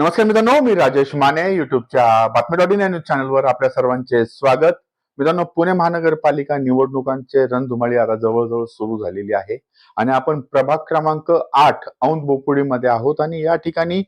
नमस्कार मित्रांनो मी राजेश माने युट्यूबच्या बातमी डॉट इन या न्यूज चॅनलवर आपल्या सर्वांचे स्वागत. मित्रांनो पुणे महानगरपालिका निवडणुकांचे रणधुमाळी आता जवळजवळ सुरू झालेली आहे आणि आपण प्रभाग क्रमांक आठ औंध बोपुडीमध्ये आहोत आणि या ठिकाणी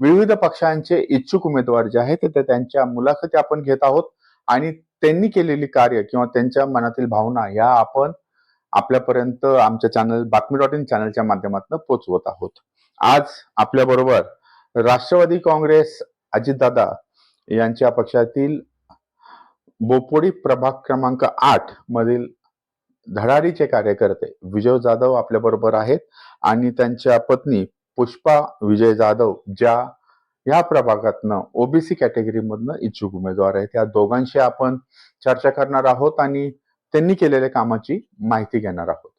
विविध पक्षांचे इच्छुक उमेदवार जे आहेत ते त्यांच्या मुलाखती आपण घेत आहोत आणि त्यांनी केलेली कार्य किंवा त्यांच्या मनातील भावना या आपण आपल्यापर्यंत आमच्या चॅनल बातमी डॉट इन चॅनलच्या माध्यमातून पोहोचवत आहोत. आज आपल्याबरोबर राष्ट्रवादी काँग्रेस अजितदादा यांच्या पक्षातील बोपोडी प्रभाग क्रमांक आठ मधील धडाडीचे कार्यकर्ते विजय जाधव आपल्या बरोबर आहेत आणि त्यांच्या पत्नी पुष्पा विजय जाधव ज्या या प्रभागातनं ओबीसी कॅटेगरी मधनं इच्छुक उमेदवार आहेत. या दोघांशी आपण चर्चा करणार आहोत आणि त्यांनी केलेल्या कामाची माहिती घेणार आहोत.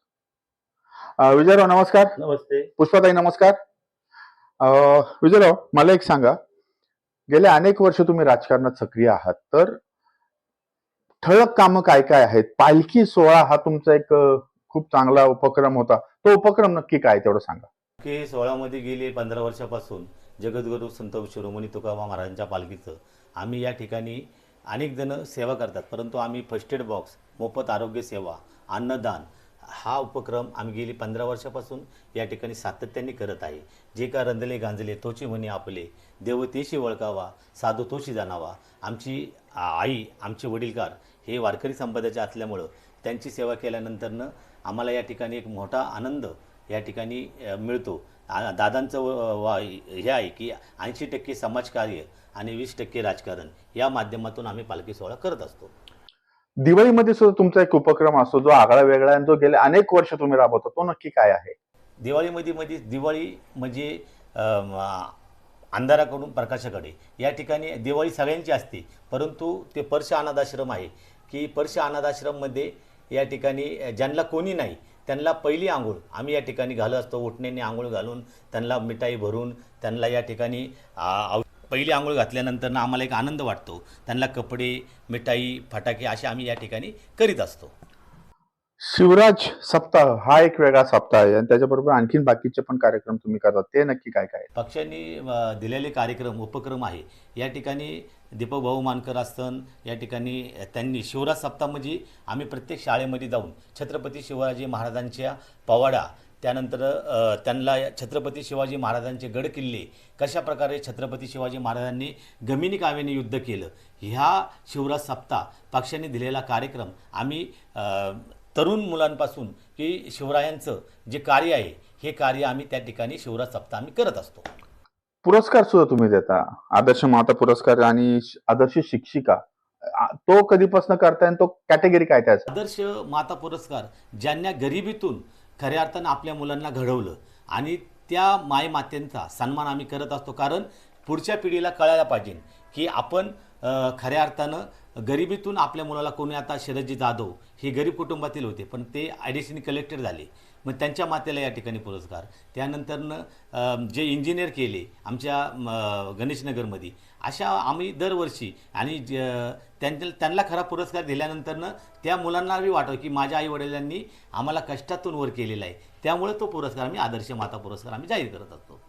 अं, विजयराव नमस्कार. नमस्ते. पुष्पाताई नमस्कार. विजयराव मला एक सांगा. गेले अनेक वर्ष तुम्ही राजकारणात सक्रिय आहात तर ठळक कामं काय काय आहेत? पालखी सोहळा हा तुमचा एक खूप चांगला उपक्रम होता. तो उपक्रम नक्की काय तेवढं सांगा. की सोळामध्ये गेले पंधरा वर्षापासून जगद्गुरू संत शिरोमणी तुकाबा महाराजांच्या पालखीचं. आम्ही या ठिकाणी अनेक जण सेवा करतात परंतु आम्ही फर्स्ट एड बॉक्स मोफत आरोग्य सेवा अन्नदान हा उपक्रम आम्ही गेली पंधरा वर्षापासून या ठिकाणी सातत्याने करत आहे. जे का रंधले गांजले तोची म्हणे आपले देवतेशी वळकावा साधू तोशी जाणावा आमची आई आमचे वडीलकार हे वारकरी संप्रदायाचे असल्यामुळं त्यांची सेवा केल्यानंतरनं आम्हाला या ठिकाणी एक मोठा आनंद या ठिकाणी मिळतो. दादांचं व- वा हे आहे की ऐंशी टक्के समाजकार्य आणि वीस टक्के राजकारण या माध्यमातून आम्ही पालखी सोहळा करत असतो. दिवाळीमध्ये सुद्धा तुमचा एक उपक्रम असतो जो आगळा वेगळा आणि जो गेले अनेक वर्ष तुम्ही राबवता तो नक्की काय आहे? दिवाळीमध्ये म्हणजे दिवाळी म्हणजे अंधाराकडून प्रकाशाकडे. या ठिकाणी दिवाळी सगळ्यांची असते परंतु ते पर्श अनाथाश्रम आहे. की पर्श अनाथाश्रममध्ये या ठिकाणी ज्यांना कोणी नाही त्यांना पहिली आंघोळ. आम्ही या ठिकाणी घालत असतो उठण्याने आंघोळ घालून त्यांना मिठाई भरून त्यांना या ठिकाणी पहिली आंघोळ घातल्यानंतर ना आम्हाला एक आनंद वाटतो. त्यांना कपडे मिठाई फटाके असे आम्ही या ठिकाणी करीत असतो. शिवराज सप्ताह हा एक वेगळा सप्ताह आहे. आणि त्याच्याबरोबर आणखीन बाकीचे पण कार्यक्रम तुम्ही करतात ते नक्की काय काय? पक्षांनी दिलेले कार्यक्रम उपक्रम आहे. या ठिकाणी दीपक भाऊ मानकर असतं या ठिकाणी त्यांनी शिवराज सप्ताह म्हणजे आम्ही प्रत्येक शाळेमध्ये जाऊन छत्रपती शिवाजी महाराजांच्या पवाडा त्यानंतर त्यांना छत्रपती शिवाजी महाराजांचे गड किल्ले कशा प्रकारे छत्रपती शिवाजी महाराजांनी गमिनी काव्याने युद्ध केलं ह्या शिवराज सप्ताह पक्षाने दिलेला कार्यक्रम आम्ही तरुण मुलांपासून की शिवरायांचं जे कार्य आहे हे कार्य आम्ही त्या ठिकाणी शिवराज सप्ताह आम्ही करत असतो. पुरस्कार सुद्धा तुम्ही देता. आदर्श माता पुरस्कार आणि आदर्श शिक्षिका. तो कधीपासून करताय तो कॅटेगरी काय त्याचा? आदर्श माता पुरस्कार ज्यांना गरिबीतून खऱ्या अर्थानं आपल्या मुलांना घडवलं. आणि त्या मायमात्यांचा सन्मान आम्ही करत असतो. कारण पुढच्या पिढीला कळायला पाहिजे की आपण खऱ्या अर्थानं गरिबीतून आपल्या मुलाला कोणी आता शरदजी जाधव हे गरीब कुटुंबातील होते. पण ते ॲडिशनल कलेक्टर झाले. मग त्यांच्या मातेला या ठिकाणी पुरस्कार. त्यानंतरनं जे इंजिनियर केले आमच्या गणेशनगरमध्ये अशा आम्ही दरवर्षी आणि ज- त्यांच्या त्यांना खरा पुरस्कार दिल्यानंतरनं त्या मुलांना बी वाटतं की माझ्या आई वडिलांनी आम्हाला कष्टातून वर केलेला आहे. त्यामुळे तो पुरस्कार आम्ही आदर्श माता पुरस्कार आम्ही जाहीर करत असतो.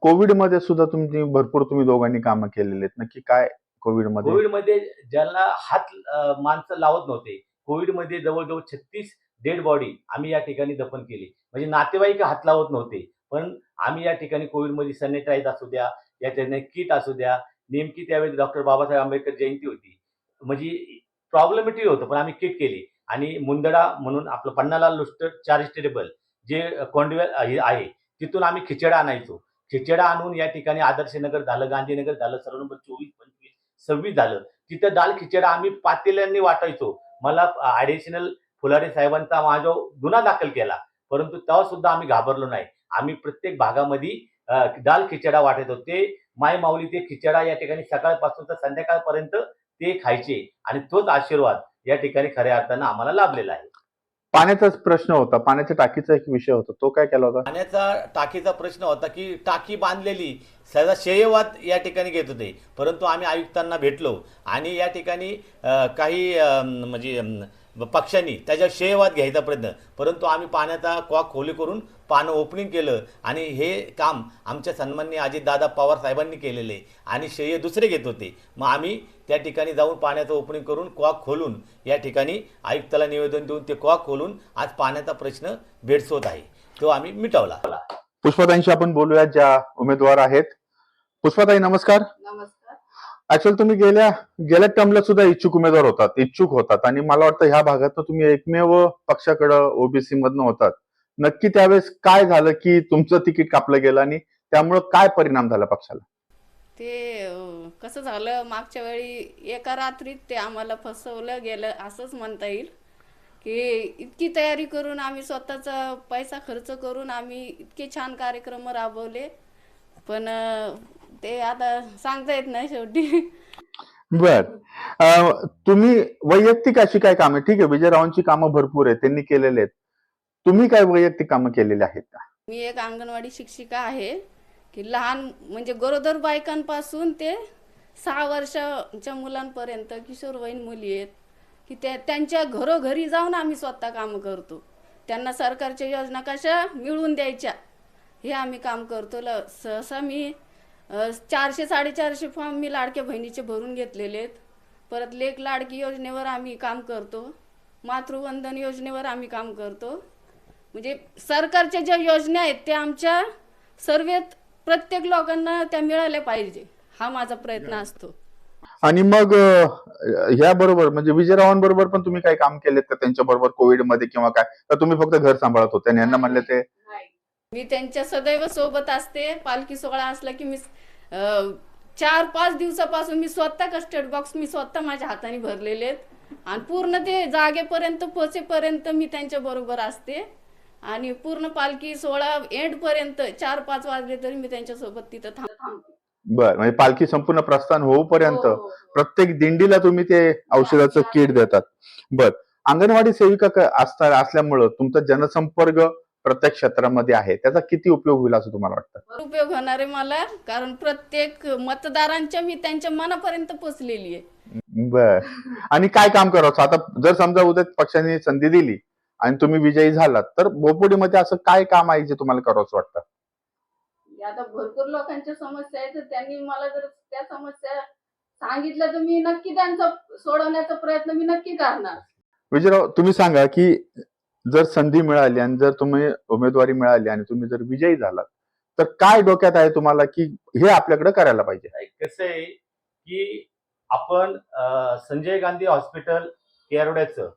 कोविडमध्ये सुद्धा तुम्ही भरपूर तुम्ही दोघांनी कामं केलेली आहेत. नक्की काय कोविडमध्ये कोविडमध्ये ज्यांना हात माणसं लावत नव्हते कोविडमध्ये जवळजवळ छत्तीस डेड बॉडी आम्ही या ठिकाणी दफन केली. म्हणजे नातेवाईक हात लावत नव्हते. पण आम्ही या ठिकाणी कोविडमध्ये सॅनिटाईज असू द्या या ठिकाणी किट असू द्या. नेमकी त्यावेळी डॉक्टर बाबासाहेब आंबेडकर जयंती होती. म्हणजे प्रॉब्लेमेटिक होतं पण आम्ही किट केली. आणि मुंदडा म्हणून आपलं पन्नालाल लुस्टर चॅरिटेबल जे कोंडवेल हे आहे तिथून आम्ही खिचडा आणायचो. खिचडा आणून या ठिकाणी आदर्शनगर झालं गांधीनगर झालं सर्व नंबर चोवीस पंचवीस सव्वीस झालं. तिथं दाल खिचडा आम्ही पातेल्यांनी वाटायचो. मला ॲडिशनल फुलारे साहेबांचा माझा गुन्हा दाखल केला परंतु तेव्हा सुद्धा आम्ही घाबरलो नाही. आम्ही प्रत्येक भागामध्ये दाल खिचडा वाटत होतो. ते माय माऊली ते खिचडा या ठिकाणी सकाळपासून तर संध्याकाळपर्यंत ते खायचे आणि तोच आशीर्वाद या ठिकाणी खऱ्या अर्थानं आम्हाला लाभलेला आहे. पाण्याचाच प्रश्न होता. पाण्याच्या टाकीचा एक विषय होता. तो काय केला होता? पाण्याचा टाकीचा प्रश्न होता की टाकी बांधलेली सदा श्रेयवाद या ठिकाणी घेत होते. परंतु आम्ही आयुक्तांना भेटलो आणि या ठिकाणी काही अ, म्हणजे पक्षांनी त्याच्या श्रेयवाद घ्यायचा प्रयत्न. परंतु आम्ही पाण्याचा कॉक खोली करून पानं ओपनिंग केलं आणि हे काम आमच्या सन्माननीय अजितदादा पवार साहेबांनी केलेले आणि श्रेय दुसरे घेत होते. मग आम्ही त्या ठिकाणी जाऊन पाण्याचं ओपनिंग करून कॉक खोलून या ठिकाणी आयुक्ताला निवेदन देऊन ते कॉक खोलून आज पाण्याचा प्रश्न भेडसवत आहे. तो आम्ही मिटवला. पुष्पाताईंशी आपण बोलूया ज्या उमेदवार आहेत. पुष्पाताई नमस्कार. नमस्कार. ऍक्च्युअली तुम्ही गेल्या गेल्या टर्मला सुद्धा इच्छुक उमेदवार होतात इच्छुक होतात. आणि मला वाटतं ह्या भागात तुम्ही एकमेव पक्षाकडे ओबीसी मधनं होतात. नक्की त्यावेळेस काय झालं की तुमचं तिकीट कापलं गेलं आणि त्यामुळं काय परिणाम झाला पक्षाला? ते कसं झालं मागच्या वेळी एका रात्रीत ते आम्हाला फसवलं गेलं असंच म्हणता येईल. की इतकी तयारी करून आम्ही स्वतःचा पैसा खर्च करून आम्ही इतके छान कार्यक्रम राबवले. पण ते आता सांगता येत नाही शेवटी. बर. तुम्ही वैयक्तिक अशी काय कामं ठीक आहे विजयरावांची कामं भरपूर आहेत त्यांनी केलेले आहेत. तुम्ही काय वैयक्तिक कामं केलेली आहेत का? मी एक अंगणवाडी शिक्षिका आहे की लहान म्हणजे गरोदर बायकांपासून ते सहा वर्षाच्या मुलांपर्यंत किशोरवयीन मुली आहेत की त्या त्यांच्या घरोघरी जाऊन आम्ही स्वतः काम करतो. त्यांना सरकारच्या योजना कशा मिळवून द्यायच्या हे आम्ही काम करतो. ल सहसा मी चारशे साडेचारशे फॉर्म मी लाडक्या बहिणीचे भरून घेतलेले आहेत परत लेख लाडकी योजनेवर आम्ही काम करतो. मातृवंदन योजनेवर आम्ही काम करतो. म्हणजे सरकारच्या ज्या योजना आहेत त्या आमच्या सर्वेत प्रत्येक लोकांना त्या मिळाल्या पाहिजे हा माझा प्रयत्न असतो. आणि मग ह्या बरोबर म्हणजे विजयरावांबरोबर पण तुम्ही काही काम केलेत का? त्यांच्या बरोबर कोविडमध्ये किंवा काय? तर तुम्ही फक्त घर सांभाळत होते आणि यांना म्हणले ते मी त्यांच्या सदैव सोबत असते. पालखी सोहळा असला की मी चार पाच दिवसापासून मी स्वतः कस्टर्ड बॉक्स मी स्वतः माझ्या हाताने भरलेले आहेत. आणि पूर्ण ते जागेपर्यंत पोचेपर्यंत मी त्यांच्या बरोबर असते. आणि पूर्ण पालखी सोहळा एंड पर्यंत चार पाच वाजले तरी मी त्यांच्यासोबत तिथं थांब- थांबते. बर म्हणजे पालखी संपूर्ण प्रस्थान होऊपर्यंत हो, हो, हो. प्रत्येक दिंडीला तुम्ही ते औषधाचं किट देतात. बर अंगणवाडी सेविका असल्यामुळं तुमचा जनसंपर्क प्रत्येक क्षेत्रामध्ये आहे. त्याचा किती उपयोग होईल असं तुम्हाला वाटतं? उपयोग होणार आहे मला कारण प्रत्येक मतदारांच्या मी त्यांच्या मनापर्यंत पोचलेली आहे. बर. आणि काय काम करावं? आता जर समजा उद्या पक्षाने संधी दिली आणि तुम्ही विजयी झालात तर बोपोडीमध्ये असं काय काम आहे जे तुम्हाला करावंच वाटतं? आता भरपूर लोकांच्या समस्या आहेत तर त्यांनी मला जर त्या समस्या सांगितल्या तर मी नक्की त्यांचा सोडवण्याचा प्रयत्न मी नक्की करणार. विजयराव तुम्ही सांगा की जर संधी मिळाली आणि जर तुम्ही उमेदवारी मिळाली आणि तुम्ही जर विजयी झालात तर काय डोक्यात आहे तुम्हाला की हे आपल्याकडे करायला पाहिजे? कसं आहे की आपण संजय गांधी हॉस्पिटल येरवड्याचं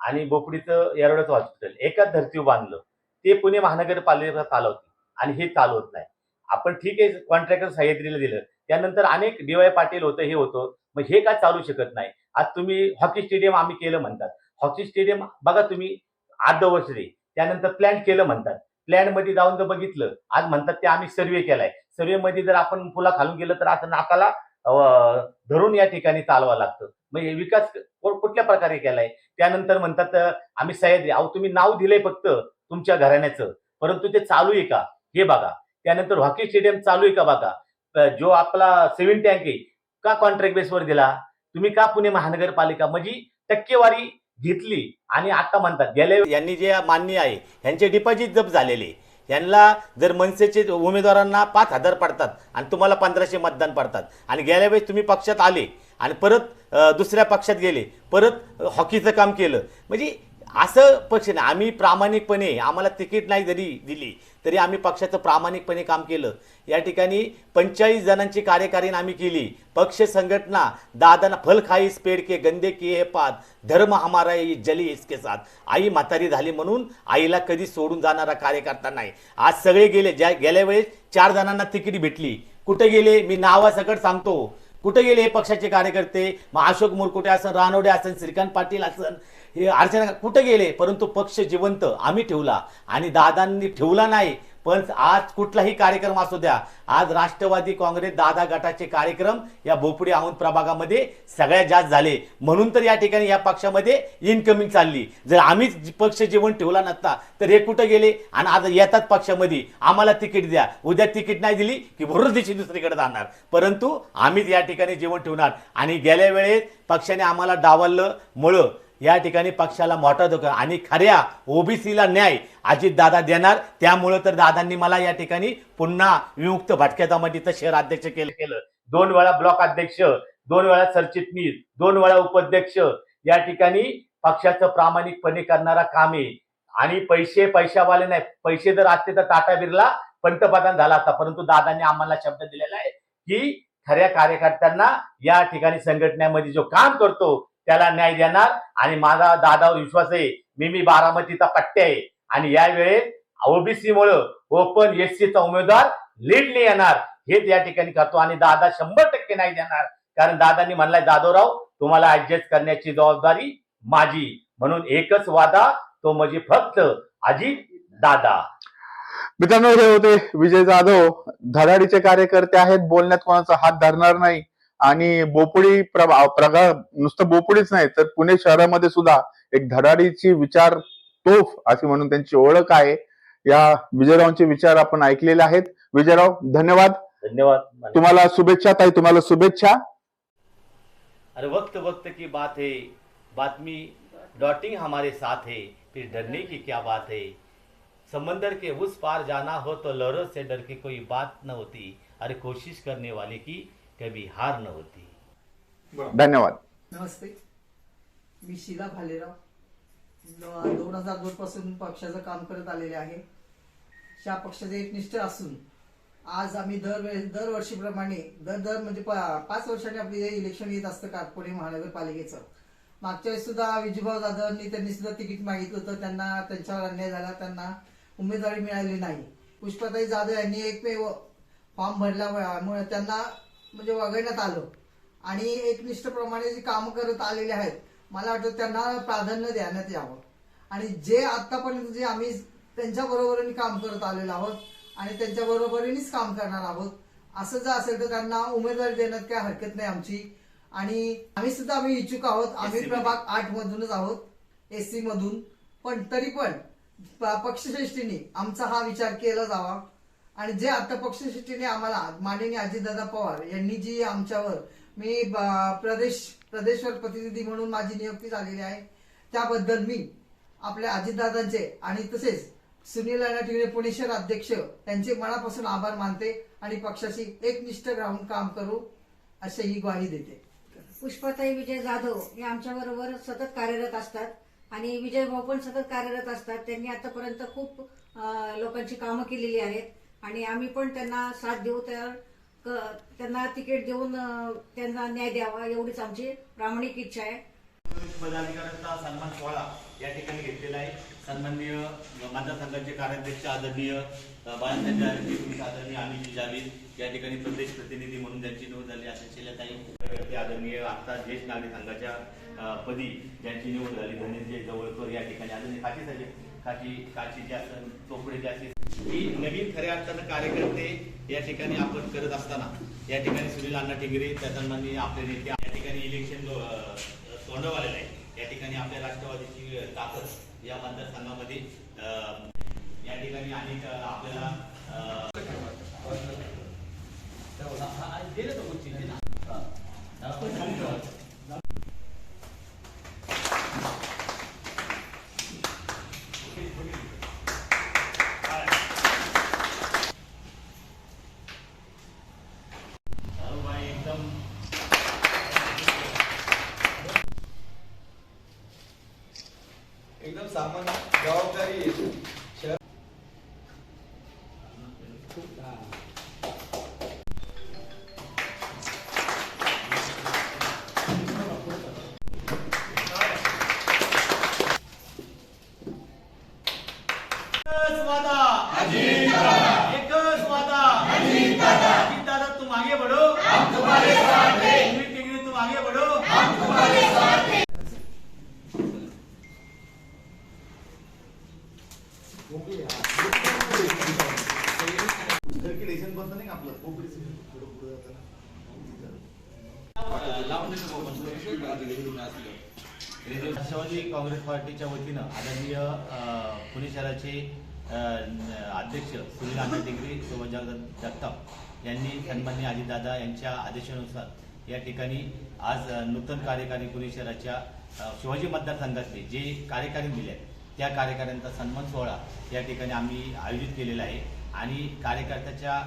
आणि बोपडीचं येरवड्याचं हॉस्पिटल एकाच धर्तीवर बांधलं. ते पुणे महानगरपालिका चालवते आणि हे चालवत नाही. आपण ठीक आहे कॉन्ट्रॅक्टर सह्याद्रीला दिलं. त्यानंतर अनेक डी वाय पाटील होतं हे होतं. मग हे काय चालू शकत नाही? आज तुम्ही हॉकी स्टेडियम आम्ही केलं म्हणतात. हॉकी स्टेडियम बघा तुम्ही आठ वर्ष रे त्यानंतर प्लॅन केलं म्हणतात. प्लॅनमध्ये जाऊन जर बघितलं आज म्हणतात ते आम्ही सर्वे केलाय. सर्वे मध्ये जर आपण पुला खालून गेलं तर आता नाकाला धरून या ठिकाणी चालवा लागतं. म्हणजे विकास कुठल्या प्रकारे केलाय? त्यानंतर म्हणतात आम्ही सह्याद्री अहो तुम्ही नाव दिलंय फक्त तुमच्या घराण्याचं. परंतु ते चालू आहे का? हे बघा. त्यानंतर हॉकी स्टेडियम चालू आहे का बघा? जो आपला सेव्हन टँक आहे का कॉन्ट्रॅक्ट बेसवर दिला? तुम्ही का पुणे महानगरपालिका? म्हणजे टक्केवारी घेतली आणि आता म्हणतात गेल्या यांनी जे मान्य आहे यांचे डिपॉझिट जप झालेले यांना जर मनसेचे उमेदवारांना पाच हजार पडतात आणि तुम्हाला पंधराशे मतदान पडतात आणि गेल्या वेळेस तुम्ही पक्षात आले आणि परत दुसऱ्या पक्षात गेले परत हॉकीचं काम केलं. म्हणजे असं पक्ष नाही. आम्ही प्रामाणिकपणे आम्हाला तिकीट नाही जरी दिली तरी आम्ही पक्षाचं प्रामाणिकपणे काम केलं. या ठिकाणी पंचेचाळीस जणांची कार्यकारीण आम्ही केली. पक्ष संघटना दादाना फल खाईस पेड के गंदे की हे पात धर्म हमारा ये जली इसके साथ. आई म्हातारी झाली म्हणून आईला कधी सोडून जाणारा कार्यकर्ता नाही. आज सगळे गेले. ज्या गेल्या वेळेस चार जणांना तिकीट भेटली. कुठे गेले? मी नावासकट सांगतो. कुठे गेले हे पक्षाचे कार्यकर्ते? मग अशोक मुरकुटे असन रानवडे असन श्रीकांत पाटील असन हे अर्चना कुठं गेले? परंतु पक्ष जिवंत आम्ही ठेवला. आणि दादांनी ठेवला नाही पण आज कुठलाही कार्यक्रम असू द्या. आज राष्ट्रवादी काँग्रेस दादा गटाचे कार्यक्रम या भोपडी आहून प्रभागामध्ये सगळ्यात जास्त झाले. म्हणून तर या ठिकाणी या पक्षामध्ये इनकमिंग चालली. जर आम्हीच पक्ष जीवन ठेवला नसता तर हे कुठं गेले? आणि आज येतात पक्षामध्ये. आम्हाला तिकीट द्या. उद्या तिकीट नाही दिली की भरून दिवशी दुसरीकडे जाणार. परंतु आम्हीच या ठिकाणी जीवन ठेवणार. आणि गेल्या वेळेस पक्षाने आम्हाला डावललं मुळं. या ठिकाणी पक्षाला मोठा धोका आणि खऱ्या ओबीसीला न्याय अजित दादा देणार. त्यामुळं तर दादांनी मला या ठिकाणी पुन्हा विमुक्त भटक्यातामधीचं शहर अध्यक्ष केलं. केलं. दोन वेळा ब्लॉक अध्यक्ष दोन वेळा सरचिटणीस दोन वेळा उपाध्यक्ष. या ठिकाणी पक्षाचं प्रामाणिकपणे करणारा काम आहे. आणि पैसे पैशावाले नाही. पैसे जर असते तर टाटा बिर्ला पंतप्रधान झाला असता परंतु दादांनी आम्हाला शब्द दिलेला आहे की खऱ्या कार्यकर्त्यांना या ठिकाणी संघटनेमध्ये जो काम करतो त्याला न्याय देणार. आणि माझा दादावर विश्वास आहे. मी मी बारामतीचा पट्टे आहे. आणि यावेळेस ओबीसी मुळे ओपन एस चा उमेदवार लीडने येणार. हेच या ठिकाणी करतो. आणि दादा शंभर टक्के नाही देणार. कारण दादांनी म्हणलाय जाधवराव तुम्हाला ऍडजस्ट करण्याची जबाबदारी माझी. म्हणून एकच वादा तो म्हणजे फक्त अजित दादा. मित्रांनो हे होते विजय जाधव. धडाडीचे कार्यकर्ते आहेत. बोलण्यात कोणाचा हात धरणार नाही. आणि बोपुडी प्रभा प्रगा नुसतं बोपुडीच नाही तर पुणे शहरामध्ये सुद्धा एक धडाडीची विचार तोफ अशी म्हणून त्यांची ओळख आहे. या विजयरावांचे विचार आपण ऐकलेले आहेत. विजयराव धन्यवाद. धन्यवाद तुम्हाला शुभेच्छा ताई तुम्हाला शुभेच्छा. अरे वक्त वक्त की बात है बातमी डॉटिंग हमारे साथ है फिर डरने की क्या बात है? समंदर के उस पार जाना हो तो लहरों से डर के कोई बात न होती। अरे कोशिश करने वाले की कभी हार न होती। धन्यवाद. नमस्ते. मी शीला भालेराव. दोन हजार दोन पासून पक्षाचं काम करत आलेले आहे. ह्या पक्षाचे एक निष्ठ असून आज आम्ही दर दरवर्षीप्रमाणे दर दर म्हणजे प- पाच वर्षांनी आपले इलेक्शन येत असतं का पुणे महानगरपालिकेचं. मागच्या वेळेस सुद्धा विजयभाऊ जाधवांनी त्यांनी सुद्धा तिकीट मागितलं होतं. त्यांना त्यांच्यावर अन्याय झाला. त्यांना उमेदवारी मिळाली नाही. पुष्पाताई जाधव यांनी एकमेव फॉर्म भरल्यामुळे त्यांना म्हणजे वगळण्यात आलं. आणि एकनिष्ठप्रमाणे जी कामं करत आलेले आहेत मला वाटतं त्यांना प्राधान्य देण्यात यावं. आणि जे आतापर्यंत जे आम्ही त्यांच्या बरोबरीने काम करत आलेलो आहोत आणि त्यांच्या बरोबरीनेच काम करणार आहोत असं जर असेल तर त्यांना उमेदवारी देण्यात काय हरकत नाही आमची. आणि आम्ही सुद्धा आम्ही इच्छुक आहोत. आम्ही प्रभाग आठ मधूनच आहोत एस सी मधून. पण तरी पण पक्षश्रेष्ठीने आमचा हा विचार केला जावा. आणि जे आता पक्षश्रेष्ठीने आम्हाला माननीय अजितदादा पवार यांनी जी आमच्यावर मी प्रदेश प्रदेशवर प्रतिनिधी म्हणून माझी नियुक्ती झालेली आहे त्याबद्दल मी आपल्या अजितदादांचे आणि तसेच सुनील राणा टिंगरे पुणे शहर अध्यक्ष त्यांचे मनापासून आभार मानते आणि पक्षाशी एकनिष्ठ राहून काम करू अशी ही ग्वाही देते. पुष्पाताई विजय जाधव हे आमच्याबरोबर सतत कार्यरत असतात आणि विजय भाऊ पण सतत कार्यरत असतात. त्यांनी आतापर्यंत खूप लोकांची कामं केलेली आहेत. आणि आम्ही पण त्यांना साथ देऊ तर क- त्यांना तिकीट देऊन त्यांना न्याय द्यावा एवढीच आमची प्रामाणिक इच्छा आहे. पदाधिकाऱ्यांचा सन्मान सोहळा या ठिकाणी घेतलेला आहे. सन्माननीय मतदारसंघाचे कार्याध्यक्ष आदरणीय बाळासाहेब आदरणीय अमित जावेद या ठिकाणी प्रदेश प्रतिनिधी म्हणून त्यांची निवड झाली. अशा शैलताई ते आदरणीय आता ज्येष्ठ नागरिक संघाच्या पदी ज्यांची निवड झाली. धनंजय जवळकर या ठिकाणी. आदरणीय काची साहेब काशी काशीचे असेल चोपडेचे असेल ही नवीन खऱ्या अर्थानं कार्यकर्ते या ठिकाणी आपण करत असताना या ठिकाणी सुनील अण्णा टिंगरे त्या आपले नेते या ठिकाणी इलेक्शन अ, तोंडवालेलं आहे या ठिकाणी आपल्या राष्ट्रवादीची ताकद या मतदारसंघामध्ये या ठिकाणी अनेक आपल्याला अ, गेलं हा, गोष्टी, दिलं. हा. अरे भाई एकदम एकदम सामान्य जबाबदारी आहे. शहर एकच वादा एकच वादा अजित दादा तुम आगे बढ़ो हम तुम्हारे साथ हैं तुम आगे बढ़ो हम राष्ट्रवादी काँग्रेस पार्टीच्या वतीनं आदरणीय पुणे शहराचे अध्यक्ष सुनील आनंद डिग्री सोबत जगताप यांनी सन्मान्य अजितदादा यांच्या आदेशानुसार या ठिकाणी आज नूतन कार्यकारी पुणे शहराच्या शिवाजी मतदारसंघातले जे कार्यकारी दिले आहेत त्या कार्यकर्त्यांचा सन्मान सोहळा या ठिकाणी आम्ही आयोजित केलेला आहे. आणि कार्यकर्त्याच्या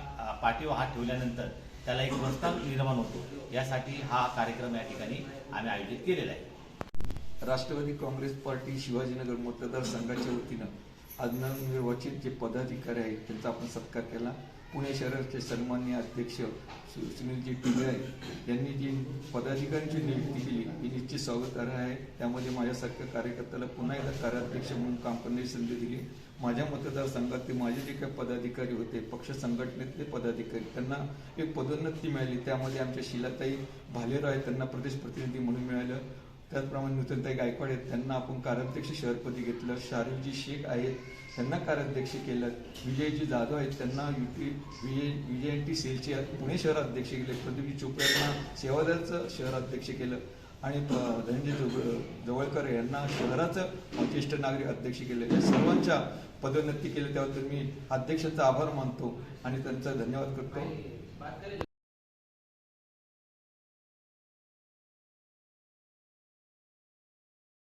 पाठीवर हात ठेवल्यानंतर त्याला एक प्रस्ताव निर्माण होतो. यासाठी हा कार्यक्रम या ठिकाणी आम्ही आयोजित केलेला आहे. राष्ट्रवादी काँग्रेस पार्टी शिवाजीनगर मतदारसंघाच्या वतीनं आज म्हणजे नवनिर्वाचित जे पदाधिकारी आहेत त्यांचा आपण सत्कार केला. पुणे शहराचे सन्मान्य अध्यक्ष सु- सुनीलजी आहेत. यांनी जी पदाधिकाऱ्यांची नियुक्ती केली ही निश्चित स्वागतार्ह आहे. त्यामध्ये माझ्यासारख्या कार्यकर्त्याला पुन्हा एकदा कार्याध्यक्ष म्हणून काम करण्याची संधी दिली. माझ्या मतदारसंघातले माझे जे काही पदाधिकारी होते पक्ष संघटनेतले पदाधिकारी त्यांना एक पदोन्नती मिळाली. त्यामध्ये आमच्या शिलाताई भालेराव आहेत त्यांना प्रदेश प्रतिनिधी म्हणून मिळालं. त्याचप्रमाणे नूतनताई गायकवाड आहेत. त्यांना आपण कार्याध्यक्ष शहरपदी घेतलं. शारुजी शेख आहेत. त्यांना कार्याध्यक्ष केलं. विजयजी जाधव आहेत. त्यांना युटी विजय विजय एन टी सेलचे पुणे शहराध्यक्ष केले. प्रदीपजी चोपडे यांना सेवादलचं शहराध्यक्ष केलं. आणि धनंजय जवळकर यांना शहराचं ज्येष्ठ नागरिक अध्यक्ष केलं. या सर्वांच्या पदोन्नती केली. त्याबद्दल मी अध्यक्षाचा आभार मानतो आणि त्यांचा धन्यवाद करतो.